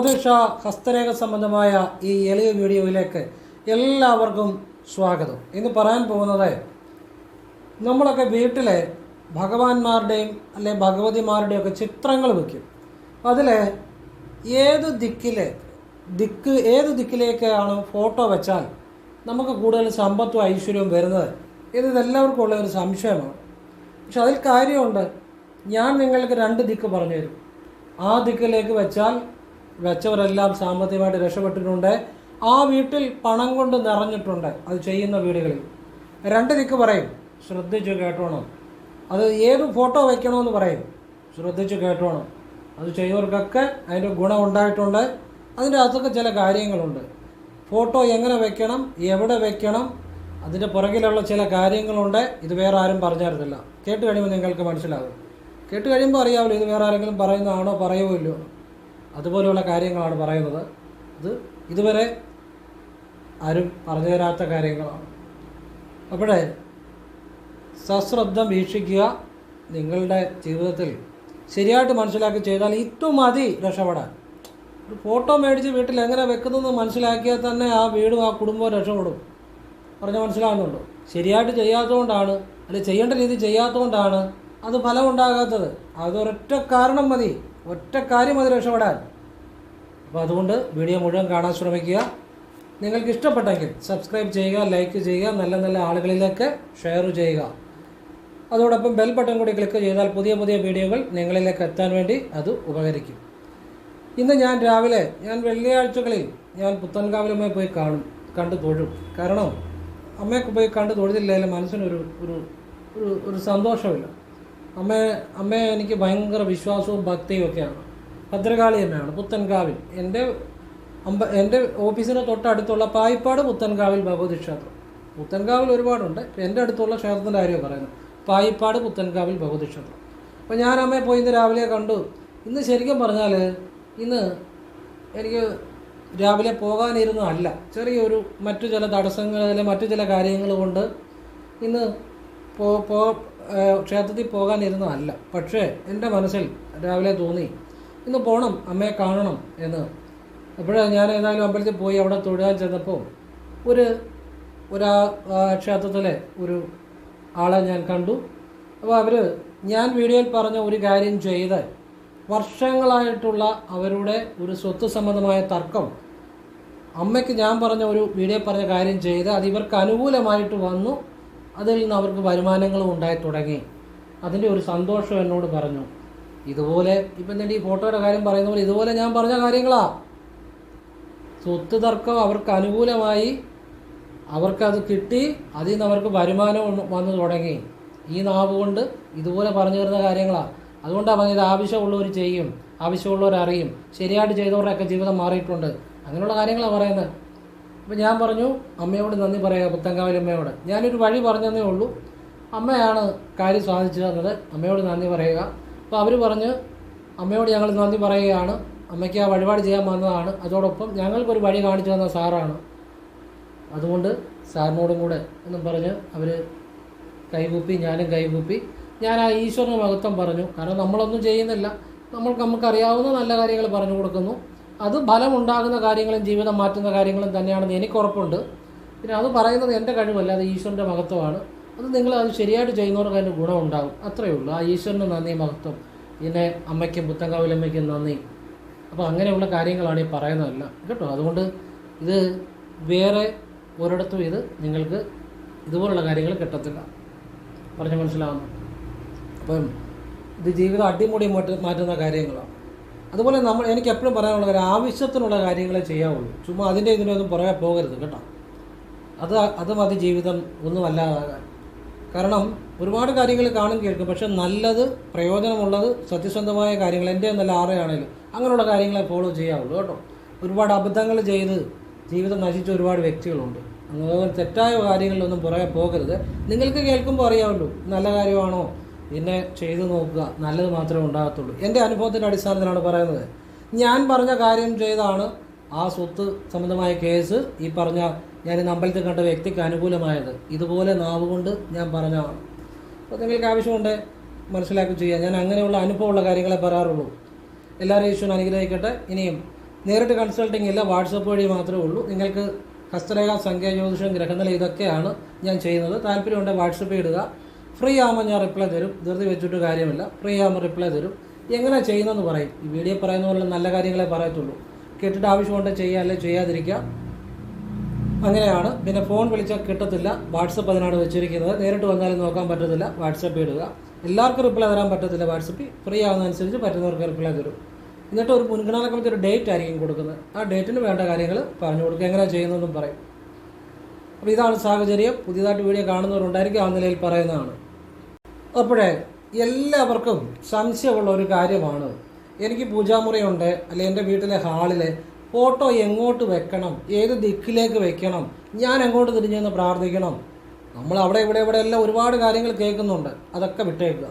ജ്യോതിഷ ഹസ്തരേഖ സംബന്ധമായ ഈ എളിയ വീഡിയോയിലേക്ക് എല്ലാവർക്കും സ്വാഗതം. ഇന്ന് പറയാൻ പോകുന്നത് നമ്മളൊക്കെ വീട്ടിലെ ഭഗവാന്മാരുടെയും അല്ലെ ഭഗവതിമാരുടെയും ഒക്കെ ചിത്രങ്ങൾ വയ്ക്കും അതിൽ ഏത് ദിക്കിലെ ദിക്ക് ഏത് ദിക്കിലേക്കാണ് ഫോട്ടോ വെച്ചാൽ നമുക്ക് കൂടുതൽ സമ്പത്തും ഐശ്വര്യവും വരുന്നത്? ഇത് എല്ലാവർക്കും ഉള്ള ഒരു സംശയമാണ്. പക്ഷെ അതിൽ കാര്യമുണ്ട്. ഞാൻ നിങ്ങൾക്ക് രണ്ട് ദിക്ക് പറഞ്ഞു തരും ആ ദിക്കിലേക്ക് വെച്ചാൽ വെച്ചവരെല്ലാം സാമ്പത്തികമായിട്ട് രക്ഷപ്പെട്ടിട്ടുണ്ട്. ആ വീട്ടിൽ പണം കൊണ്ട് നിറഞ്ഞിട്ടുണ്ട്. അത് ചെയ്യുന്ന വീടുകളിൽ. രണ്ട് ദിക്ക് പറയും ശ്രദ്ധിച്ചു കേട്ടോണം. അത് ഏത് ഫോട്ടോ വയ്ക്കണമെന്ന് പറയും ശ്രദ്ധിച്ചു കേട്ടോണം. അത് ചെയ്യുന്നവർക്കൊക്കെ അതിന്റെ ഗുണം ഉണ്ടായിട്ടുണ്ട്. അതിന്റെ അകത്തൊക്കെ ചില കാര്യങ്ങളുണ്ട്. ഫോട്ടോ എങ്ങനെ വെക്കണം എവിടെ വെക്കണം അതിന്റെ പുറകിലുള്ള ചില കാര്യങ്ങളുണ്ട്. ഇത് വേറെ ആരും പറഞ്ഞു കേട്ട് കഴിയുമ്പോൾ നിങ്ങൾക്ക് മനസ്സിലാകും. കേട്ട് കഴിയുമ്പോൾ അറിയാമല്ലോ ഇത് വേറെ ആരെങ്കിലും പറയുന്നതാണോ പറയുമോ ഇല്ലയോ അതുപോലെയുള്ള കാര്യങ്ങളാണ് പറയുന്നത്. ഇത് ഇതുവരെ ആരും പറഞ്ഞു തരാത്ത കാര്യങ്ങളാണ്. അവിടെ സശ്രദ്ധം വീക്ഷിക്കുക നിങ്ങളുടെ ജീവിതത്തിൽ ശരിയായിട്ട് മനസ്സിലാക്കി ചെയ്താൽ ഇത് മതി രക്ഷപ്പെടാൻ. ഒരു ഫോട്ടോ മേടിച്ച് വീട്ടിൽ എങ്ങനെ വെക്കുന്നതെന്ന് മനസ്സിലാക്കിയാൽ തന്നെ ആ വീടും ആ കുടുംബവും രക്ഷപ്പെടും. പറഞ്ഞാൽ മനസ്സിലാകുന്നുണ്ടോ ശരിയായിട്ട് ചെയ്യാത്തതുകൊണ്ടാണ് അല്ലെങ്കിൽ ചെയ്യേണ്ട രീതി ചെയ്യാത്തതുകൊണ്ടാണ് അത് ഫലം ഉണ്ടാകാത്തത്. അതൊരൊറ്റ കാരണം മതി. ഒറ്റ കാര്യം അത് രക്ഷപ്പെടാൻ. അപ്പോൾ അതുകൊണ്ട് വീഡിയോ മുഴുവൻ കാണാൻ ശ്രമിക്കുക. നിങ്ങൾക്ക് ഇഷ്ടപ്പെട്ടെങ്കിൽ സബ്സ്ക്രൈബ് ചെയ്യുക ലൈക്ക് ചെയ്യുക നല്ല നല്ല ആളുകളിലേക്ക് ഷെയർ ചെയ്യുക. അതോടൊപ്പം ബെൽ ബട്ടൺ കൂടി ക്ലിക്ക് ചെയ്താൽ പുതിയ പുതിയ വീഡിയോകൾ നിങ്ങളിലേക്ക് എത്താൻ വേണ്ടി അത് ഉപകരിക്കും. ഇന്ന് ഞാൻ രാവിലെ ഞാൻ വെള്ളിയാഴ്ചകളിൽ ഞാൻ പുത്തൻകാവിലമ്മയെ പോയി കാണും കണ്ടു തൊഴും. കാരണം അമ്മയൊക്കെ പോയി കണ്ടു തൊഴുതില്ലെങ്കിൽ മനസ്സിനൊരു ഒരു ഒരു സന്തോഷമില്ല. അമ്മയെ അമ്മയെ എനിക്ക് ഭയങ്കര വിശ്വാസവും ഭക്തിയും ഒക്കെയാണ്. ഭദ്രകാളി അമ്മയാണ് പുത്തൻകാവിൽ. എന്റെ അമ്പ എന്റെ ഓഫീസിന് തൊട്ടടുത്തുള്ള പായിപ്പാട് പുത്തൻകാവിൽ ഭഗവതി ക്ഷേത്രം. പുത്തൻകാവിൽ ഒരുപാടുണ്ട്. എന്റെ അടുത്തുള്ള ക്ഷേത്രത്തിന്റെ കാര്യമാണ് പറയുന്നത്. പായിപ്പാട് പുത്തൻകാവിൽ ഭഗവതി ക്ഷേത്രം. അപ്പോൾ ഞാൻ അമ്മയെ പോയി ഇന്ന് രാവിലെ കണ്ടു. ഇന്ന് ശരിക്കും പറഞ്ഞാൽ ഇന്ന് എനിക്ക് രാവിലെ പോകാനിരുന്നതല്ല. ചെറിയൊരു മറ്റു ചില തടസ്സങ്ങൾ മറ്റു ചില കാര്യങ്ങൾ കൊണ്ട് ഇന്ന് പോ ക്ഷേത്രത്തിൽ പോകാനിരുന്നതല്ല. പക്ഷേ എന്റെ മനസ്സിൽ രാവിലെ തോന്നി ഇന്ന് പോകണം അമ്മയെ കാണണം എന്ന്. അപ്പോഴാണ് ഞാൻ ഏതായാലും അമ്പലത്തിൽ പോയി അവിടെ തൊഴുകാൻ ചെന്നപ്പോൾ ഒരു ഒരാ ക്ഷേത്രത്തിലെ ഒരു ആളെ ഞാൻ കണ്ടു. അപ്പോൾ അവർ ഞാൻ വീഡിയോയിൽ പറഞ്ഞ ഒരു കാര്യം ചെയ്ത് വർഷങ്ങളായിട്ടുള്ള അവരുടെ ഒരു സ്വത്ത് സംബന്ധമായ തർക്കം അമ്മയ്ക്ക് ഞാൻ പറഞ്ഞ ഒരു വീഡിയോ പറഞ്ഞ കാര്യം ചെയ്ത് അത് ഇവർക്ക് അനുകൂലമായിട്ട് വന്നു. അതിൽ നിന്ന് അവർക്ക് വരുമാനങ്ങളും ഉണ്ടായി തുടങ്ങി. അതിന്റെ ഒരു സന്തോഷം എന്നോട് പറഞ്ഞു. ഇതുപോലെ ഇപ്പം എന്റെ ഈ ഫോട്ടോയുടെ കാര്യം പറയുന്ന പോലെ ഇതുപോലെ ഞാൻ പറഞ്ഞ കാര്യങ്ങളാ. സ്വത്ത് തർക്കം അവർക്ക് അനുകൂലമായി അവർക്കത് കിട്ടി അതിൽ നിന്ന് അവർക്ക് വരുമാനം വന്നു തുടങ്ങി. ഈ നാവ് കൊണ്ട് ഇതുപോലെ പറഞ്ഞു തരുന്ന കാര്യങ്ങളാണ് അതുകൊണ്ടാണ് പറഞ്ഞത് ആവശ്യമുള്ളവർ ചെയ്യും ആവശ്യമുള്ളവർ അറിയും. ശരിയായിട്ട് ചെയ്തവരുടെയൊക്കെ ജീവിതം മാറിയിട്ടുണ്ട്. അങ്ങനെയുള്ള കാര്യങ്ങളാണ് പറയുന്നത്. അപ്പോൾ ഞാൻ പറഞ്ഞു അമ്മയോട് നന്ദി പറയുക പുത്തങ്കാവിലമ്മയോട് ഞാനൊരു വഴി പറഞ്ഞതേ ഉള്ളൂ. അമ്മയാണ് കാര്യം സാധിച്ചു തന്നത് അമ്മയോട് നന്ദി പറയുക. അപ്പോൾ അവർ പറഞ്ഞ് അമ്മയോട് ഞങ്ങൾ നന്ദി പറയുകയാണ്. അമ്മയ്ക്ക് ആ വഴിപാട് ചെയ്യാൻ വന്നതാണ്. അതോടൊപ്പം ഞങ്ങൾക്കൊരു വഴി കാണിച്ചു തന്ന സാറാണ്. അതുകൊണ്ട് സാറിനോടും കൂടെ എന്നും പറഞ്ഞ് അവർ കൈകൂപ്പി ഞാനും കൈകൂപ്പി. ഞാൻ ആ ഈശ്വരന് മഹത്വം പറഞ്ഞു. കാരണം നമ്മളൊന്നും ചെയ്യുന്നില്ല. നമ്മൾക്ക് നമുക്കറിയാവുന്ന നല്ല കാര്യങ്ങൾ പറഞ്ഞു കൊടുക്കുന്നു. അത് ഫലമുണ്ടാകുന്ന കാര്യങ്ങളും ജീവിതം മാറ്റുന്ന കാര്യങ്ങളും തന്നെയാണെന്ന് എനിക്ക് ഉറപ്പുണ്ട്. പിന്നെ അത് പറയുന്നത് എന്റെ കഴിവല്ല അത് ഈശ്വരന്റെ മഹത്വമാണ്. അത് നിങ്ങൾ അത് ശരിയായിട്ട് ചെയ്യുന്നവർക്ക് അതിന്റെ ഗുണമുണ്ടാകും. അത്രയേ ഉള്ളൂ. ആ ഈശ്വരന് നന്ദി മഹത്വം. പിന്നെ അമ്മയ്ക്കും പുത്തങ്കാവിലമ്മയ്ക്കും നന്ദി. അപ്പോൾ അങ്ങനെയുള്ള കാര്യങ്ങളാണ് ഈ പറയുന്നതല്ല. കേട്ടോ? അതുകൊണ്ട് ഇത് വേറെ ഒരിടത്തും ഇത് നിങ്ങൾക്ക് ഇതുപോലുള്ള കാര്യങ്ങൾ കിട്ടത്തില്ല. പറഞ്ഞ് മനസ്സിലാവുന്നു. അപ്പം ഇത് ജീവിതം അടിമുടി മാറ്റുന്ന കാര്യങ്ങളാണ്. അതുപോലെ നമ്മൾ എനിക്ക് എപ്പോഴും പറയാനുള്ള കാര്യം ആവശ്യത്തിനുള്ള കാര്യങ്ങളെ ചെയ്യാവുള്ളൂ. ചുമ്മാ അതിന്റെ ഇതിനൊന്നും പുറകെ പോകരുത് കേട്ടോ. അത് അത് മതി ജീവിതം ഒന്നും അല്ലാതാകാൻ കാരണം ഒരുപാട് കാര്യങ്ങൾ കാണും കേൾക്കും. പക്ഷെ നല്ലത് പ്രയോജനമുള്ളത് സത്യസന്ധമായ കാര്യങ്ങൾ എന്റെ നല്ല ആരെയാണേലും അങ്ങനെയുള്ള കാര്യങ്ങളെ ഫോളോ ചെയ്യാവുള്ളൂ കേട്ടോ. ഒരുപാട് അബദ്ധങ്ങൾ ചെയ്ത് ജീവിതം നശിച്ച ഒരുപാട് വ്യക്തികളുണ്ട്. അങ്ങനെ തെറ്റായ കാര്യങ്ങളിലൊന്നും പുറകെ പോകരുത്. നിങ്ങൾക്ക് കേൾക്കുമ്പോൾ അറിയാമല്ലോ നല്ല കാര്യമാണോ? പിന്നെ ചെയ്തു നോക്കുക നല്ലത് മാത്രമേ ഉണ്ടാകത്തുള്ളൂ. എന്റെ അനുഭവത്തിന്റെ അടിസ്ഥാനത്തിലാണ് പറയുന്നത്. ഞാൻ പറഞ്ഞ കാര്യം ചെയ്താണ് ആ സ്വത്ത് സംബന്ധമായ കേസ് ഈ പറഞ്ഞ ഞാൻ ഇന്ന് അമ്പലത്തിൽ കണ്ട വ്യക്തിക്ക് അനുകൂലമായത്. ഇതുപോലെ നാവ് കൊണ്ട് ഞാൻ പറഞ്ഞതാണ്. അപ്പോൾ നിങ്ങൾക്ക് ആവശ്യമുണ്ട് മനസ്സിലാക്കി ചെയ്യാം. ഞാൻ അങ്ങനെയുള്ള അനുഭവമുള്ള കാര്യങ്ങളെ പറയാറുള്ളൂ. എല്ലാവരും ഈശ്വരൻ അനുഗ്രഹിക്കട്ടെ. ഇനിയും നേരിട്ട് കൺസൾട്ടിംഗ് ഇല്ല വാട്സപ്പ് വഴി മാത്രമേ ഉള്ളൂ. നിങ്ങൾക്ക് ഹസ്തരേഖ സംഖ്യ ജ്യോതിഷം ഗ്രഹനില ഇതൊക്കെയാണ് ഞാൻ ചെയ്യുന്നത്. താല്പര്യമുണ്ടെങ്കിൽ വാട്സപ്പ് ഇടുക. ഫ്രീ ആകുമ്പോൾ ഞാൻ റിപ്ലൈ തരും. ധൃതി വെച്ചിട്ട് കാര്യമില്ല. ഫ്രീ ആകുമ്പോൾ റിപ്ലൈ തരും. എങ്ങനെ ചെയ്യുന്നതെന്ന് പറയും. ഈ വീഡിയോ പറയുന്ന പോലെ നല്ല കാര്യങ്ങളെ പറയത്തുള്ളൂ. കേട്ടിട്ട് ആവശ്യമുണ്ട് ചെയ്യുക അല്ലെങ്കിൽ ചെയ്യാതിരിക്കുക അങ്ങനെയാണ്. പിന്നെ ഫോൺ വിളിച്ചാൽ കിട്ടത്തില്ല. വാട്സപ്പ് അതിനാണ് വെച്ചിരിക്കുന്നത്. നേരിട്ട് വന്നാലും നോക്കാൻ പറ്റത്തില്ല. വാട്സപ്പ് ഇടുക. എല്ലാവർക്കും റിപ്ലൈ തരാൻ പറ്റത്തില്ല വാട്സപ്പിൽ ഫ്രീ ആവുന്നതനുസരിച്ച് പറ്റുന്നവർക്ക് റിപ്ലൈ തരും. എന്നിട്ട് ഒരു മുൻഗണനക്രമത്തിൽ ഒരു ഡേറ്റ് ആയിരിക്കും കൊടുക്കുന്നത്. ആ ഡേറ്റിന് വേണ്ട കാര്യങ്ങൾ പറഞ്ഞു കൊടുക്കുക. എങ്ങനെ ചെയ്യുന്നതെന്നും പറയും. അപ്പോൾ ഇതാണ് സാഹചര്യം. പുതിയതായിട്ട് വീഡിയോ കാണുന്നവരുണ്ടായിരിക്കും ആ നിലയിൽ പറയുന്നതാണ്. അപ്പോഴേ എല്ലാവർക്കും സംശയമുള്ള ഒരു കാര്യമാണ്. എനിക്ക് പൂജാമുറിയുണ്ട് അല്ലെ എന്റെ വീട്ടിലെ ഹാളിൽ ഫോട്ടോ എങ്ങോട്ട് വെക്കണം? ഏത് ദിക്കിലേക്ക് വെക്കണം? ഞാൻ എങ്ങോട്ട് തിരിഞ്ഞെന്ന് പ്രാർത്ഥിക്കണം? നമ്മൾ അവിടെ ഇവിടെ ഇവിടെ എല്ലാം ഒരുപാട് കാര്യങ്ങൾ കേൾക്കുന്നുണ്ട്. അതൊക്കെ വിട്ടേക്കുക.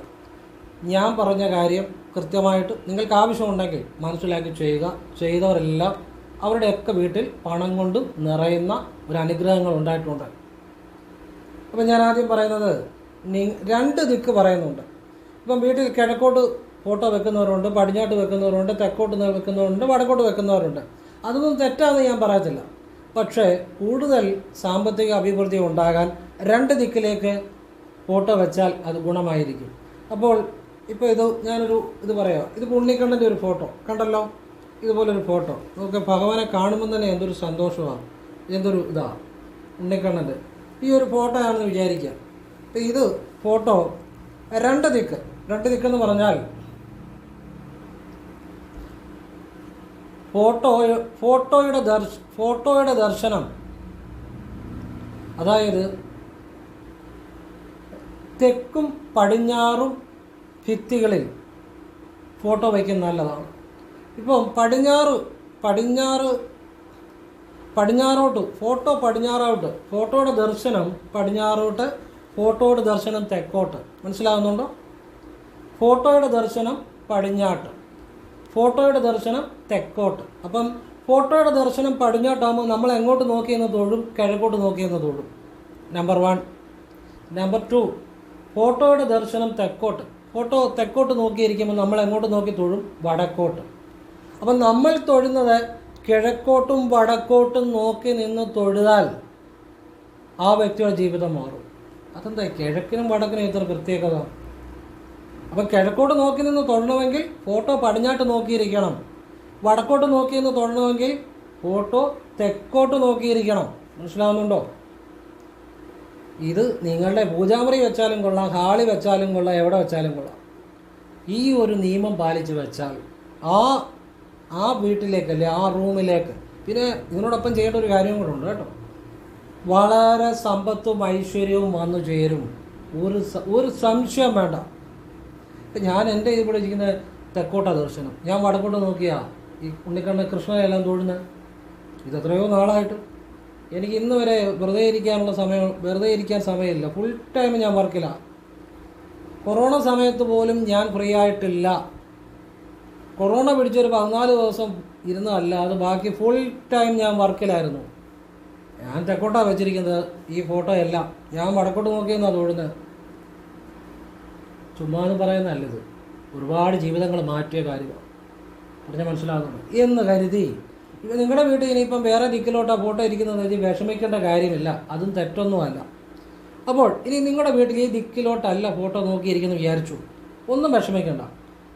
ഞാൻ പറഞ്ഞ കാര്യം കൃത്യമായിട്ട് നിങ്ങൾക്ക് ആവശ്യമുണ്ടെങ്കിൽ മനസ്സിലാക്കി ചെയ്യുക. ചെയ്തവരെല്ലാം അവരുടെയൊക്കെ വീട്ടിൽ പണം കൊണ്ട് നിറയുന്ന ഒരു അനുഗ്രഹങ്ങൾ ഉണ്ടായിട്ടുണ്ട്. അപ്പം ഞാൻ ആദ്യം പറയുന്നത് രണ്ട് ദിക്ക് പറയുന്നുണ്ട്. ഇപ്പം വീട്ടിൽ കിഴക്കോട്ട് ഫോട്ടോ വെക്കുന്നവരുണ്ട് പടിഞ്ഞാട്ട് വെക്കുന്നവരുണ്ട് തെക്കോട്ട് വെക്കുന്നവരുണ്ട് വടക്കോട്ട് വെക്കുന്നവരുണ്ട്. അതൊന്നും തെറ്റാന്ന് ഞാൻ പറയത്തില്ല. പക്ഷേ കൂടുതൽ സാമ്പത്തിക അഭിവൃദ്ധി ഉണ്ടാകാൻ രണ്ട് ദിക്കിലേക്ക് ഫോട്ടോ വെച്ചാൽ അത് ഗുണമായിരിക്കും. അപ്പോൾ ഇപ്പോൾ ഇത് ഞാനൊരു ഇത് പറയാം. ഇത് ഉണ്ണിക്കണ്ണന്റെ ഒരു ഫോട്ടോ. കണ്ടല്ലോ? ഇതുപോലൊരു ഫോട്ടോ. നമുക്ക് ഭഗവാനെ കാണുമ്പോൾ തന്നെ എന്തൊരു സന്തോഷമാണ്. എന്തൊരു ഇതാണ് ഉണ്ണിക്കണ്ണന്റെ. ഈ ഒരു ഫോട്ടോ ആണെന്ന് വിചാരിക്കുക അപ്പം ഇത് ഫോട്ടോ രണ്ട് ദിക്ക് രണ്ട് ദിക്ക് എന്ന് പറഞ്ഞാൽ ഫോട്ടോ ഫോട്ടോയുടെ ദർശ ഫോട്ടോയുടെ ദർശനം അതായത് തെക്കും പടിഞ്ഞാറും ഭിത്തികളിൽ ഫോട്ടോ വയ്ക്കുന്നത് നല്ലതാണ്. ഇപ്പം പടിഞ്ഞാറ് പടിഞ്ഞാറ് പടിഞ്ഞാറോട്ട് ഫോട്ടോ പടിഞ്ഞാറോട്ട് ഫോട്ടോയുടെ ദർശനം പടിഞ്ഞാറോട്ട് ഫോട്ടോയുടെ ദർശനം തെക്കോട്ട്. മനസ്സിലാകുന്നുണ്ടോ ഫോട്ടോയുടെ ദർശനം പടിഞ്ഞാട്ട്. ഫോട്ടോയുടെ ദർശനം തെക്കോട്ട്. അപ്പം ഫോട്ടോയുടെ ദർശനം പടിഞ്ഞാട്ടാകുമ്പോൾ നമ്മൾ എങ്ങോട്ട് നോക്കിയെന്ന് തൊഴും കിഴക്കോട്ട് നോക്കിയെന്ന് തൊഴും നമ്പർ വൺ നമ്പർ ടു ഫോട്ടോയുടെ ദർശനം തെക്കോട്ട്. ഫോട്ടോ തെക്കോട്ട് നോക്കിയിരിക്കുമ്പോൾ നമ്മൾ എങ്ങോട്ട് നോക്കി തൊഴും? വടക്കോട്ട്. അപ്പം നമ്മൾ തൊഴുന്നത് കിഴക്കോട്ടും വടക്കോട്ടും നോക്കി നിന്ന് തൊഴുതാൽ ആ വ്യക്തിയുടെ ജീവിതം മാറും. അതെന്താ കിഴക്കിനും വടക്കിനും ഇത്ര പ്രത്യേകത? അപ്പം കിഴക്കോട്ട് നോക്കി നിന്ന് തൊഴണമെങ്കിൽ ഫോട്ടോ പടിഞ്ഞാട്ട് നോക്കിയിരിക്കണം. വടക്കോട്ട് നോക്കി നിന്ന് തൊഴണമെങ്കിൽ ഫോട്ടോ തെക്കോട്ട് നോക്കിയിരിക്കണം. മനസ്സിലാവുന്നുണ്ടോ? ഇത് നിങ്ങളുടെ പൂജാമുറി വെച്ചാലും കൊള്ളാം ഹാളി വെച്ചാലും കൊള്ളാം എവിടെ വെച്ചാലും കൊള്ളാം. ഈ ഒരു നിയമം പാലിച്ച് വെച്ചാൽ ആ ആ വീട്ടിലേക്ക് അല്ലെ ആ റൂമിലേക്ക്. പിന്നെ ഇതിനോടൊപ്പം ചെയ്യേണ്ട ഒരു കാര്യം കൂടെ ഉണ്ട് കേട്ടോ. വളരെ സമ്പത്തും ഐശ്വര്യവും വന്നു ചേരും. ഒരു ഒരു സംശയം വേണ്ട. ഞാൻ എന്റെ ഇവിടെ ഇരിക്കുന്ന തെക്കോട്ട ദർശനം. ഞാൻ വടക്കോട്ട് നോക്കിയാ ഈ ഉണ്ണിക്കണ്ണ കൃഷ്ണനെല്ലാം തൊഴുന്നത് ഇത് എത്രയോ നാളായിട്ട്. എനിക്ക് ഇന്ന് വരെ വെറുതെ ഇരിക്കാനുള്ള സമയം വെറുതെ ഇരിക്കാൻ സമയമില്ല. ഫുൾ ടൈം ഞാൻ വർക്കില്ല കൊറോണ സമയത്ത് പോലും ഞാൻ ഫ്രീ ആയിട്ടില്ല. കൊറോണ പിടിച്ചൊരു പതിനാല് ദിവസം ഇരുന്നതല്ല അത് ബാക്കി ഫുൾ ടൈം ഞാൻ വർക്കിലായിരുന്നു ഞാൻ തെക്കോട്ടാണ് വെച്ചിരിക്കുന്നത്. ഈ ഫോട്ടോ എല്ലാം. ഞാൻ വടക്കോട്ട് നോക്കിയെന്നാണ് തൊഴുന്നത് ചുമ്മാ എന്ന് പറയുന്നതല്ല ഇത് ഒരുപാട് ജീവിതങ്ങൾ മാറ്റിയ കാര്യമാണ്. പറഞ്ഞാൽ മനസ്സിലാകുന്നു എന്ന് കരുതി. ഇപ്പം നിങ്ങളുടെ വീട്ടിൽ ഇനിയിപ്പം വേറെ ദിക്കിലോട്ടാ ഫോട്ടോ ഇരിക്കുന്നത് കരുതി വിഷമിക്കേണ്ട കാര്യമില്ല. അതും തെറ്റൊന്നുമല്ല. അപ്പോൾ ഇനി നിങ്ങളുടെ വീട്ടിൽ ഈ ദിക്കിലോട്ടല്ല ഫോട്ടോ നോക്കിയിരിക്കുന്നു വിചാരിച്ചു. ഒന്നും വിഷമിക്കണ്ട.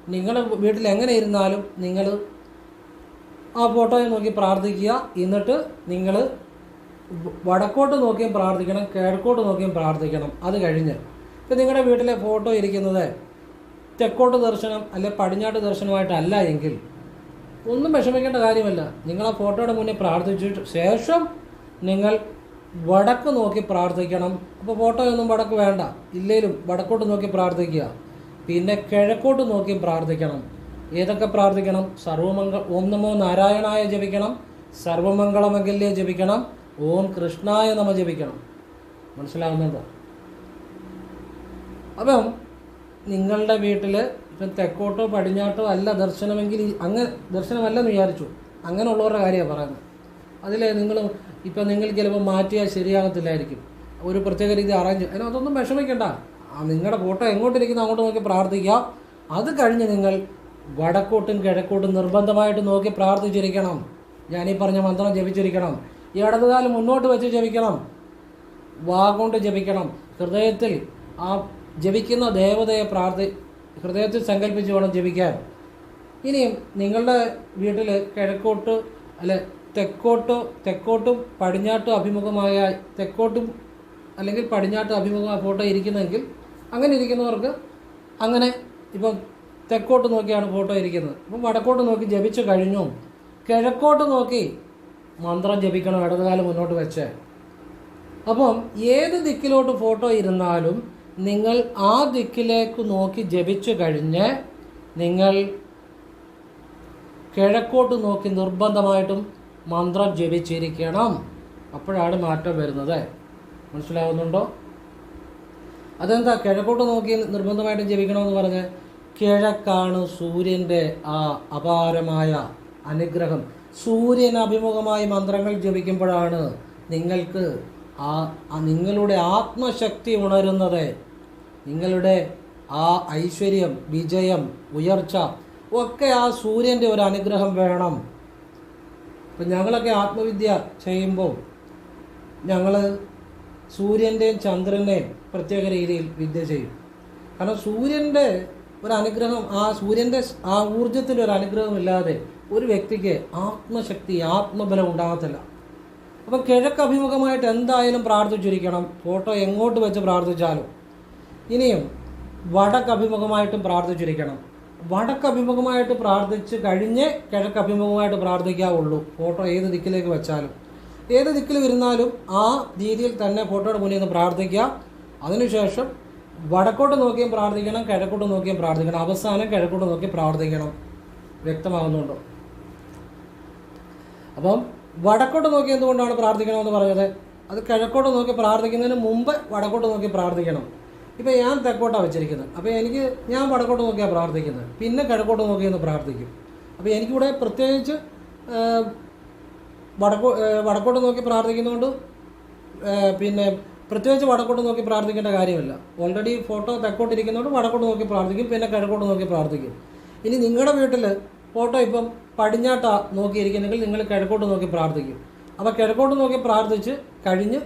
നിങ്ങളുടെ വീട്ടിൽ എങ്ങനെ ഇരുന്നാലും നിങ്ങൾ ആ ഫോട്ടോയെ നോക്കി പ്രാർത്ഥിക്കുക. എന്നിട്ട് നിങ്ങൾ വടക്കോട്ട് നോക്കിയും പ്രാർത്ഥിക്കണം കിഴക്കോട്ട് നോക്കിയും പ്രാർത്ഥിക്കണം. അത് കഴിഞ്ഞ് ഇപ്പം നിങ്ങളുടെ വീട്ടിലെ ഫോട്ടോ ഇരിക്കുന്നത് തെക്കോട്ട് ദർശനം അല്ലെ പടിഞ്ഞാട്ട് ദർശനമായിട്ടല്ല എങ്കിൽ ഒന്നും വിഷമിക്കേണ്ട കാര്യമല്ല. നിങ്ങൾ ആ ഫോട്ടോയുടെ മുന്നേ പ്രാർത്ഥിച്ചിട്ട് ശേഷം നിങ്ങൾ വടക്ക് നോക്കി പ്രാർത്ഥിക്കണം. അപ്പോൾ ഫോട്ടോയൊന്നും വടക്ക് വേണ്ട. ഇല്ലേലും വടക്കോട്ട് നോക്കി പ്രാർത്ഥിക്കുക. പിന്നെ കിഴക്കോട്ട് നോക്കി പ്രാർത്ഥിക്കണം. ഏതൊക്കെ പ്രാർത്ഥിക്കണം? സർവമംഗ ഓം നമോ നാരായണായ ജപിക്കണം. സർവമംഗളമംഗല്യ ജപിക്കണം. ഓം കൃഷ്ണായ നമ ജപിക്കണം. മനസ്സിലാവുന്നുണ്ടോ? അപ്പം നിങ്ങളുടെ വീട്ടിൽ ഇപ്പം തെക്കോട്ടോ പടിഞ്ഞാട്ടോ അല്ല ദർശനമെങ്കിൽ അങ്ങനെ ദർശനമല്ലെന്ന് വിചാരിച്ചു. അങ്ങനെയുള്ളവരുടെ കാര്യമാണ് പറയുന്നത്. അതിൽ നിങ്ങൾ ഇപ്പം നിങ്ങൾ ചിലപ്പോൾ മാറ്റിയാൽ ശരിയാകത്തില്ലായിരിക്കും. ഒരു പ്രത്യേക രീതി അറേഞ്ച് അതിന് അതൊന്നും വിഷമിക്കണ്ട. നിങ്ങളുടെ ഫോട്ടോ എങ്ങോട്ടിരിക്കുന്നു അങ്ങോട്ട് നോക്കി പ്രാർത്ഥിക്കുക അത് കഴിഞ്ഞ് നിങ്ങൾ വടക്കോട്ടും കിഴക്കോട്ടും നിർബന്ധമായിട്ട് നോക്കി പ്രാർത്ഥിച്ചിരിക്കണം. ഞാനീ പറഞ്ഞ മന്ത്രം ജപിച്ചിരിക്കണം. ഇടതുകാലം മുന്നോട്ട് വെച്ച് ജപിക്കണം. വാ കൊണ്ട് ജപിക്കണം. ഹൃദയത്തിൽ ആ ജപിക്കുന്ന ദേവതയെ പ്രാർത്ഥി ഹൃദയത്തിൽ സങ്കല്പിച്ച് വേണം ജപിക്കാൻ. ഇനിയും നിങ്ങളുടെ വീട്ടിൽ കിഴക്കോട്ട് അല്ല തെക്കോട്ടോ തെക്കോട്ടും പടിഞ്ഞാട്ടും അഭിമുഖമായ തെക്കോട്ടും അല്ലെങ്കിൽ പടിഞ്ഞാട്ടും അഭിമുഖമായ ഫോട്ടോ ഇരിക്കുന്നെങ്കിൽ അങ്ങനെ ഇരിക്കുന്നവർക്ക് അങ്ങനെ ഇപ്പം തെക്കോട്ട് നോക്കിയാണ് ഫോട്ടോ ഇരിക്കുന്നത്. അപ്പം വടക്കോട്ട് നോക്കി ജപിച്ചു കഴിഞ്ഞു. കിഴക്കോട്ട് നോക്കി മന്ത്രം ജപിക്കണം ഇടതുകാലം മുന്നോട്ട് വെച്ച്. അപ്പം ഏത് ദിക്കിലോട്ട് ഫോട്ടോ ഇരുന്നാലും നിങ്ങൾ ആ ദിക്കിലേക്ക് നോക്കി ജപിച്ചു കഴിഞ്ഞ് നിങ്ങൾ കിഴക്കോട്ട് നോക്കി നിർബന്ധമായിട്ടും മന്ത്രം ജപിച്ചിരിക്കണം. അപ്പോഴാണ് മാറ്റം വരുന്നത്. മനസ്സിലാവുന്നുണ്ടോ? അതെന്താ? കിഴക്കോട്ട് നോക്കി നിർബന്ധമായിട്ടും ജപിക്കണമെന്ന് പറഞ്ഞ് കിഴക്കാണ് സൂര്യന്റെ ആ അപാരമായ അനുഗ്രഹം. സൂര്യൻ അഭിമുഖമായി മന്ത്രങ്ങൾ ജപിക്കുമ്പോഴാണ് നിങ്ങൾക്ക് ആ നിങ്ങളുടെ ആത്മശക്തി ഉണരുന്നത്. നിങ്ങളുടെ ആ ഐശ്വര്യം വിജയം ഉയർച്ച ഒക്കെ ആ സൂര്യന്റെ ഒരു അനുഗ്രഹം വേണം. ഇപ്പം ഞങ്ങളൊക്കെ ആത്മവിദ്യ ചെയ്യുമ്പോൾ ഞങ്ങൾ സൂര്യന്റെയും ചന്ദ്രന്റെയും പ്രത്യേക രീതിയിൽ വിദ്യ ചെയ്യും. കാരണം സൂര്യന്റെ ഒരു അനുഗ്രഹം ആ സൂര്യന്റെ ആ ഊർജത്തിന്റെ ഒരു അനുഗ്രഹം ഇല്ലാതെ ഒരു വ്യക്തിക്ക് ആത്മശക്തി ആത്മബലം ഉണ്ടാകത്തില്ല. അപ്പോൾ കിഴക്ക് അഭിമുഖമായിട്ട് എന്തായാലും പ്രാർത്ഥിച്ചിരിക്കണം. ഫോട്ടോ എങ്ങോട്ട് വെച്ച് പ്രാർത്ഥിച്ചാലും. ഇനിയും വടക്ക് അഭിമുഖമായിട്ടും പ്രാർത്ഥിച്ചിരിക്കണം. വടക്ക് അഭിമുഖമായിട്ട് പ്രാർത്ഥിച്ച് കഴിഞ്ഞ് കിഴക്ക് അഭിമുഖമായിട്ട് പ്രാർത്ഥിക്കാവുള്ളൂ. ഫോട്ടോ ഏത് ദിക്കിലേക്ക് വെച്ചാലും. ഏത് ദിക്കിൽ ഇരുന്നാലും ആ രീതിയിൽ തന്നെ ഫോട്ടോയുടെ മുന്നിൽ നിന്ന് പ്രാർത്ഥിക്കുക. അതിനുശേഷം വടക്കോട്ട് നോക്കിയും പ്രാർത്ഥിക്കണം കിഴക്കോട്ട് നോക്കിയും പ്രാർത്ഥിക്കണം. അവസാനം കിഴക്കോട്ട് നോക്കി പ്രാർത്ഥിക്കണം. വ്യക്തമാകുന്നുണ്ടോ? അപ്പം വടക്കോട്ട് നോക്കി എന്തുകൊണ്ടാണ് പ്രാർത്ഥിക്കണമെന്ന് പറഞ്ഞത് അത് കിഴക്കോട്ട് നോക്കി പ്രാർത്ഥിക്കുന്നതിന് മുമ്പ് വടക്കോട്ട് നോക്കി പ്രാർത്ഥിക്കണം. ഇപ്പം ഞാൻ തെക്കോട്ടാണ് വെച്ചിരിക്കുന്നത്. അപ്പോൾ എനിക്ക് ഞാൻ വടക്കോട്ട് നോക്കിയാണ് പ്രാർത്ഥിക്കുന്നത്. പിന്നെ കിഴക്കോട്ട് നോക്കി ഒന്ന് പ്രാർത്ഥിക്കും. അപ്പോൾ എനിക്കിവിടെ പ്രത്യേകിച്ച് വടക്കോ വടക്കോട്ട് നോക്കി പ്രാർത്ഥിക്കുന്നതുകൊണ്ട് പിന്നെ പ്രത്യേകിച്ച് വടക്കോട്ട് നോക്കി പ്രാർത്ഥിക്കേണ്ട കാര്യമില്ല. ഓൾറെഡി ഫോട്ടോ തെക്കോട്ടിരിക്കുന്നതുകൊണ്ട് വടക്കോട്ട് നോക്കി പ്രാർത്ഥിക്കും പിന്നെ കിഴക്കോട്ട് നോക്കി പ്രാർത്ഥിക്കും. ഇനി നിങ്ങളുടെ വീട്ടിൽ ഫോട്ടോ ഇപ്പം പടിഞ്ഞാട്ടാ നോക്കിയിരിക്കുന്നെങ്കിൽ നിങ്ങൾ കിഴക്കോട്ട് നോക്കി പ്രാർത്ഥിക്കും. അപ്പോൾ കിഴക്കോട്ട് നോക്കി പ്രാർത്ഥിച്ച് കഴിഞ്ഞ്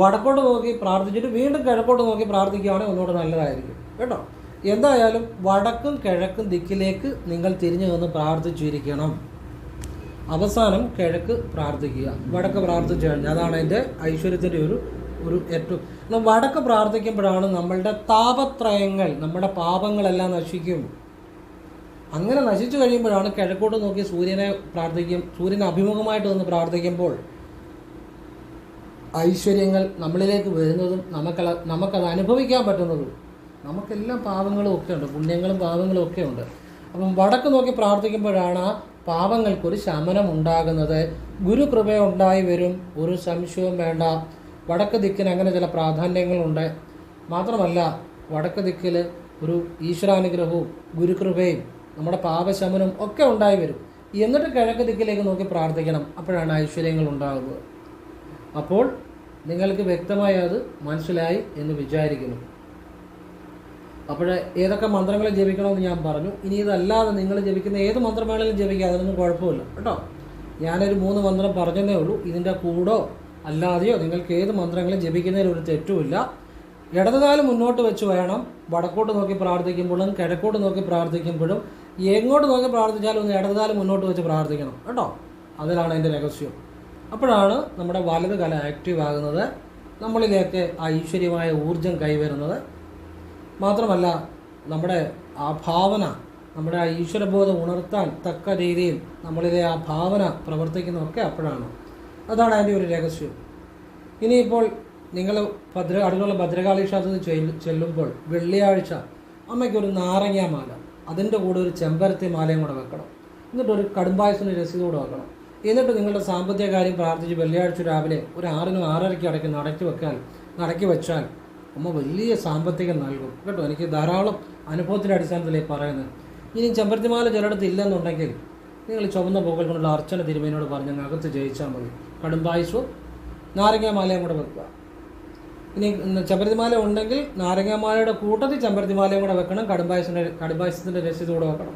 വടക്കോട്ട് നോക്കി പ്രാർത്ഥിച്ചിട്ട് വീണ്ടും കിഴക്കോട്ട് നോക്കി പ്രാർത്ഥിക്കുകയാണെങ്കിൽ ഒന്നുകൂടെ നല്ലതായിരിക്കും. കേട്ടോ? എന്തായാലും വടക്കും കിഴക്കും ദിക്കിലേക്ക് നിങ്ങൾ തിരിഞ്ഞു നിന്ന് പ്രാർത്ഥിച്ചിരിക്കണം. അവസാനം കിഴക്ക് പ്രാർത്ഥിക്കുക. വടക്ക് പ്രാർത്ഥിച്ചു കഴിഞ്ഞാൽ അതാണ് എന്റെ ഐശ്വര്യത്തിന്റെ ഒരു ഒരു ഏറ്റവും വടക്ക് പ്രാർത്ഥിക്കുമ്പോഴാണ് നമ്മളുടെ താപത്രയങ്ങൾ നമ്മുടെ പാപങ്ങളെല്ലാം നശിക്കും. അങ്ങനെ നശിച്ചു കഴിയുമ്പോഴാണ് കിഴക്കോട്ട് നോക്കി സൂര്യനെ പ്രാർത്ഥിക്കും സൂര്യനെ അഭിമുഖമായിട്ട് നിന്ന് പ്രാർത്ഥിക്കുമ്പോൾ ഐശ്വര്യങ്ങൾ നമ്മളിലേക്ക് വരുന്നതും നമുക്കത് നമുക്കത് അനുഭവിക്കാൻ പറ്റുന്നതും. നമുക്കെല്ലാം പാപങ്ങളും ഒക്കെ ഉണ്ട് പുണ്യങ്ങളും പാപങ്ങളും ഒക്കെ ഉണ്ട്. അപ്പം വടക്ക് നോക്കി പ്രാർത്ഥിക്കുമ്പോഴാണ് ആ പാപങ്ങൾക്കൊരു ശമനം ഉണ്ടാകുന്നത്. ഗുരുകൃപ ഉണ്ടായി വരും ഒരു സംശയവും വേണ്ട. വടക്ക് ദിക്കിന് അങ്ങനെ ചില പ്രാധാന്യങ്ങളുണ്ട്. മാത്രമല്ല വടക്ക് ദിക്കിൽ ഒരു ഈശ്വരാനുഗ്രഹവും ഗുരുകൃപയും നമ്മുടെ പാപശമനം ഒക്കെ ഉണ്ടായി വരും. എന്നിട്ട് കിഴക്ക് ദിക്കിലേക്ക് നോക്കി പ്രാർത്ഥിക്കണം. അപ്പോഴാണ് ഐശ്വര്യങ്ങൾ ഉണ്ടാകുന്നത് അപ്പോൾ നിങ്ങൾക്ക് വ്യക്തമായി അത് മനസ്സിലായി എന്ന് വിചാരിക്കുന്നു. അപ്പോൾ ഏതൊക്കെ മന്ത്രങ്ങൾ ജപിക്കണമെന്ന് ഞാൻ പറഞ്ഞു. ഇനി ഇതല്ലാതെ നിങ്ങൾ ജപിക്കുന്ന ഏത് മന്ത്രം വേണമെങ്കിലും ജപിക്കുക അതിനൊന്നും കുഴപ്പമില്ല. കേട്ടോ? ഞാനൊരു മൂന്ന് മന്ത്രം പറഞ്ഞതേ ഉള്ളൂ. ഇതിന്റെ കൂടോ അല്ലാതെയോ നിങ്ങൾക്ക് ഏത് മന്ത്രങ്ങളും ജപിക്കുന്നതിൽ ഒരു തെറ്റുമില്ല. ഇടതുകാലം മുന്നോട്ട് വെച്ച് വേണം. വടക്കോട്ട് നോക്കി പ്രാർത്ഥിക്കുമ്പോഴും കിഴക്കോട്ട് നോക്കി പ്രാർത്ഥിക്കുമ്പോഴും എങ്ങോട്ട് നോക്കി പ്രാർത്ഥിച്ചാലും ഒന്ന് ഇടതുകാലം മുന്നോട്ട് വെച്ച് പ്രാർത്ഥിക്കണം കേട്ടോ? അതിലാണ് എന്റെ രഹസ്യം. അപ്പോഴാണ് നമ്മുടെ വലത് കല ആക്റ്റീവ് ആകുന്നത്. നമ്മളിലേക്ക് ആ ഐശ്വര്യമായ ഊർജം കൈവരുന്നത്. മാത്രമല്ല നമ്മുടെ ആ ഭാവന നമ്മുടെ ആ ഈശ്വരബോധം ഉണർത്താൻ തക്ക രീതിയിൽ നമ്മളിലെ ആ ഭാവന പ്രവർത്തിക്കുന്നതൊക്കെ അപ്പോഴാണ്. അതാണ് അതിന്റെ ഒരു രഹസ്യം. ഇനിയിപ്പോൾ നിങ്ങൾ ഭദ്ര അടുത്തുള്ള ഭദ്രകാളി ക്ഷേത്രത്തിൽ ചെല്ല്- ചെല്ലുമ്പോൾ വെള്ളിയാഴ്ച അമ്മയ്ക്കൊരു നാരങ്ങ മാല അതിന്റെ കൂടെ ഒരു ചെമ്പരത്തി മാലയും കൂടെ വെക്കണം. എന്നിട്ട് ഒരു കടുംബായസിന് രസീത് കൂടെ വെക്കണം. എന്നിട്ട് നിങ്ങളുടെ സാമ്പത്തിക കാര്യം പ്രാർത്ഥിച്ച് വെള്ളിയാഴ്ച രാവിലെ ഒരു ആറിനും ആറരയ്ക്ക് അടയ്ക്ക് നടക്കി വെക്കാൻ നടക്കി വെച്ചാൽ അമ്മ വലിയ സാമ്പത്തികം നൽകും. കേട്ടോ? എനിക്ക് ധാരാളം അനുഭവത്തിന്റെ അടിസ്ഥാനത്തിലേ പറയുന്നത്. ഇനി ചെമ്പരത്തിമാല ചിലയിടത്ത് ഇല്ലെന്നുണ്ടെങ്കിൽ നിങ്ങൾ ചുവന്ന പൂക്കൾ കൊണ്ടുള്ള അർച്ചന തിരുമേനോട് പറഞ്ഞ് അകത്ത് ജയിച്ചാൽ മതി. കടുംബായുസോ നാരങ്ങ മാലയും കൂടെ വെക്കുക. ഇനി ചെമ്പരത്തിമാല ഉണ്ടെങ്കിൽ നാരങ്ങാമാലയുടെ കൂട്ടത്തിൽ ചെമ്പരത്തിമാലയും കൂടെ വെക്കണം. കടുംബായസിന്റെ കടുംബായസത്തിന്റെ രസീത് കൂടെ വെക്കണം.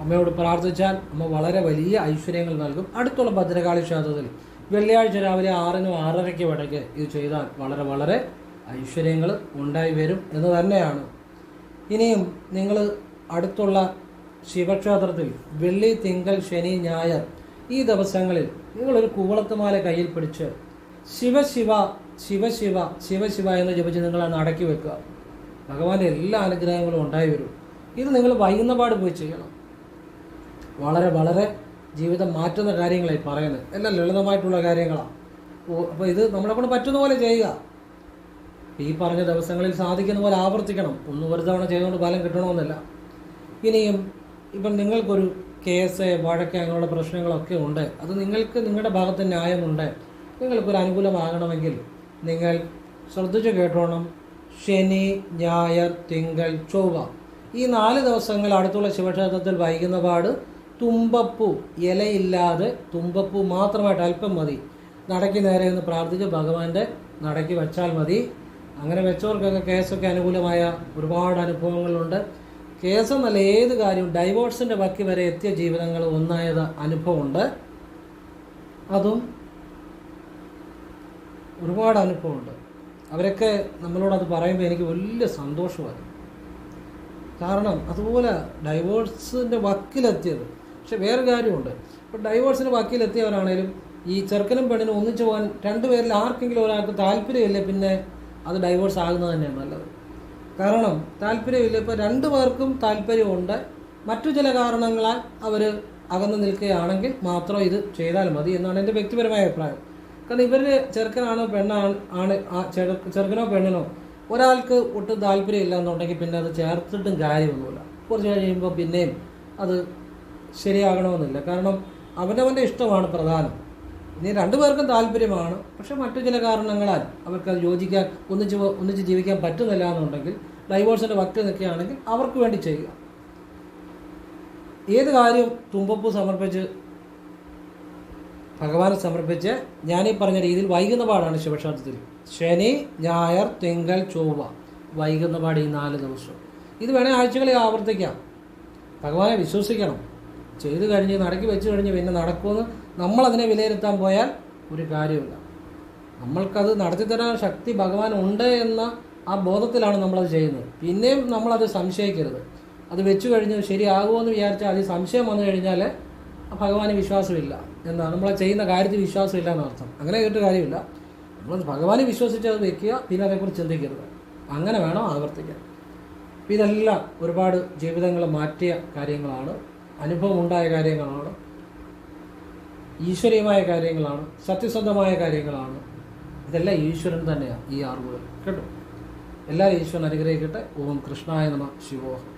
അമ്മയോട് പ്രാർത്ഥിച്ചാൽ അമ്മ വളരെ വലിയ ഐശ്വര്യങ്ങൾ നൽകും. അടുത്തുള്ള ഭദ്രകാളി ക്ഷേത്രത്തിൽ വെള്ളിയാഴ്ച രാവിലെ ആറിനും ആറരയ്ക്കും ഇടയ്ക്ക് ഇത് ചെയ്താൽ വളരെ വളരെ ഐശ്വര്യങ്ങൾ ഉണ്ടായി വരും എന്ന് തന്നെയാണ്. ഇനിയും നിങ്ങൾ അടുത്തുള്ള ശിവക്ഷേത്രത്തിൽ വെള്ളി തിങ്കൾ ശനി ഞായർ ഈ ദിവസങ്ങളിൽ നിങ്ങളൊരു കൂവളത്തുമാല കയ്യിൽ പിടിച്ച് ശിവശിവ ശിവശിവ ശിവശിവ എന്ന് ജപിച്ച് നിങ്ങൾ അടക്കി വെക്കുക. ഭഗവാന്റെ എല്ലാ അനുഗ്രഹങ്ങളും ഉണ്ടായി വരും. ഇത് നിങ്ങൾ വൈകുന്ന പാട് പോയി ചെയ്യണം. വളരെ വളരെ ജീവിതം മാറ്റുന്ന കാര്യങ്ങളായി പറയുന്നത്. എല്ലാം ലളിതമായിട്ടുള്ള കാര്യങ്ങളാണ് അപ്പോൾ ഇത് നമ്മളെ കൊണ്ട് പറ്റുന്ന പോലെ ചെയ്യുക. ഈ പറഞ്ഞ ദിവസങ്ങളിൽ സാധിക്കുന്ന പോലെ ആവർത്തിക്കണം. ഒന്ന് ഒരു തവണ ചെയ്തുകൊണ്ട് ഫലം കിട്ടണമെന്നില്ല. ഇനിയും ഇപ്പം നിങ്ങൾക്കൊരു കേസ് വഴക്ക് അങ്ങനെയുള്ള പ്രശ്നങ്ങളൊക്കെ ഉണ്ട്. അത് നിങ്ങൾക്ക് നിങ്ങളുടെ ഭാഗത്ത് ന്യായമുണ്ട്. നിങ്ങൾക്കൊരു അനുകൂലമാകണമെങ്കിൽ നിങ്ങൾ ശ്രദ്ധിച്ചു കേട്ടോണം. ശനി ഞായർ തിങ്കൾ ചൊവ്വ. ഈ നാല് ദിവസങ്ങൾ അടുത്തുള്ള ശിവക്ഷേത്രത്തിൽ വൈകുന്ന പാട് തുമ്പപ്പൂ. ഇലയില്ലാതെ തുമ്പപ്പൂ മാത്രമായിട്ട് അല്പം മതി. നടക്കി നേരെ എന്ന് പ്രാർത്ഥിച്ച് ഭഗവാന്റെ നടക്കി വെച്ചാൽ മതി. അങ്ങനെ വെച്ചവർക്കൊക്കെ കേസൊക്കെ അനുകൂലമായ ഒരുപാട് അനുഭവങ്ങളുണ്ട്. കേസ് എന്നല്ല ഏത് കാര്യവും ഡൈവോഴ്സിന്റെ വക്കി വരെ എത്തിയ ജീവിതങ്ങൾ ഒന്നായത് അനുഭവമുണ്ട്. അതും ഒരുപാട് അനുഭവമുണ്ട്. അവരൊക്കെ നമ്മളോട് അത് പറയുമ്പോൾ എനിക്ക് വലിയ സന്തോഷമായിരുന്നു. കാരണം അതുപോലെ ഡൈവോഴ്സിന്റെ വക്കിലെത്തിയത്. പക്ഷെ വേറെ കാര്യമുണ്ട്. ഇപ്പോൾ ഡൈവോഴ്സിന്റെ വക്കിലെത്തിയവരാണേലും ഈ ചെറുക്കനും പെണ്ണിനും ഒന്നിച്ചു പോകാൻ രണ്ടുപേരിൽ ആർക്കെങ്കിലും ഒരാൾക്ക് താല്പര്യമില്ല പിന്നെ അത് ഡൈവോഴ്സ് ആകുന്നത് തന്നെയാണ് നല്ലത്. കാരണം താല്പര്യമില്ല ഇപ്പോൾ രണ്ടു പേർക്കും താല്പര്യമുണ്ട്. മറ്റു ചില കാരണങ്ങളാൽ അവർ അകന്നു നിൽക്കുകയാണെങ്കിൽ മാത്രം ഇത് ചെയ്താൽ മതി എന്നാണ് എന്റെ വ്യക്തിപരമായ അഭിപ്രായം. കാരണം ഇവർ ചെറുക്കനാണോ പെണ്ണാണ് ആണ് ചെറുക്കനോ പെണ്ണിനോ ഒരാൾക്ക് ഒട്ടും താല്പര്യമില്ല എന്നുണ്ടെങ്കിൽ പിന്നെ അത് ചേർത്തിട്ടും കാര്യമൊന്നുമില്ല. കുറച്ച് കഴിയുമ്പോൾ പിന്നെയും അത് ശരിയാകണമെന്നില്ല. കാരണം അവനവന്റെ ഇഷ്ടമാണ് പ്രധാനം. ഇനി രണ്ടുപേർക്കും താല്പര്യമാണ്. പക്ഷെ മറ്റു ചില കാരണങ്ങളാൽ അവർക്ക് അത് യോജിക്കാൻ ഒന്നിച്ച് ഒന്നിച്ച് ജീവിക്കാൻ പറ്റുന്നില്ല എന്നുണ്ടെങ്കിൽ ഡൈവോഴ്സിന്റെ വക്ക് നിൽക്കുകയാണെങ്കിൽ അവർക്ക് വേണ്ടി ചെയ്യുക. ഏത് കാര്യം തുമ്പപ്പൂ സമർപ്പിച്ച് ഭഗവാനെ സമർപ്പിച്ച് ഞാനീ പറഞ്ഞ രീതിയിൽ വൈകുന്ന പാടാണ് ശിവക്ഷേത്രത്തിൽ ശനി ഞായർ തിങ്കൾ ചൊവ്വ. വൈകുന്ന പാട് ഈ നാല് ദിവസം ഇത് വേണേൽ ആഴ്ചകളിൽ ആവർത്തിക്കാം. ഭഗവാനെ വിശ്വസിക്കണം. ചെയ്തു കഴിഞ്ഞ് നടക്കി വെച്ച് കഴിഞ്ഞ് പിന്നെ നടക്കുമെന്ന് നമ്മളതിനെ വിലയിരുത്താൻ പോയാൽ ഒരു കാര്യമില്ല നമ്മൾക്കത് നടത്തിത്തരാൻ ശക്തി ഭഗവാൻ ഉണ്ട് എന്ന ആ ബോധത്തിലാണ് നമ്മളത് ചെയ്യുന്നത്. പിന്നെയും നമ്മളത് സംശയിക്കരുത്. അത് വെച്ചു കഴിഞ്ഞ് ശരിയാകുമോ എന്ന് വിചാരിച്ചാൽ അതിൽ സംശയം വന്നു കഴിഞ്ഞാൽ ഭഗവാന് വിശ്വാസമില്ല. എന്നാ നമ്മൾ ചെയ്യുന്ന കാര്യത്തിൽ വിശ്വാസം ഇല്ല എന്നർത്ഥം അങ്ങനെ കേട്ട് കാര്യമില്ല. നമ്മൾ ഭഗവാനെ വിശ്വസിച്ച് അത് വെക്കുക പിന്നെ അതേക്കുറിച്ച് ചിന്തിക്കരുത്. അങ്ങനെ വേണം ആവർത്തിക്കാൻ. ഇതെല്ലാം ഒരുപാട് ജീവിതങ്ങൾ മാറ്റിയ കാര്യങ്ങളാണ്. അനുഭവമുണ്ടായ കാര്യങ്ങളാണ്. ഈശ്വരീയമായ കാര്യങ്ങളാണ്. സത്യസന്ധമായ കാര്യങ്ങളാണ്. ഇതെല്ലാം ഈശ്വരൻ തന്നെയാണ് ഈ അറിവുകൾ കേട്ടോ? എല്ലാവരും ഈശ്വരൻ അനുഗ്രഹിക്കട്ടെ. ഓം കൃഷ്ണായ നമ ശിവോഹം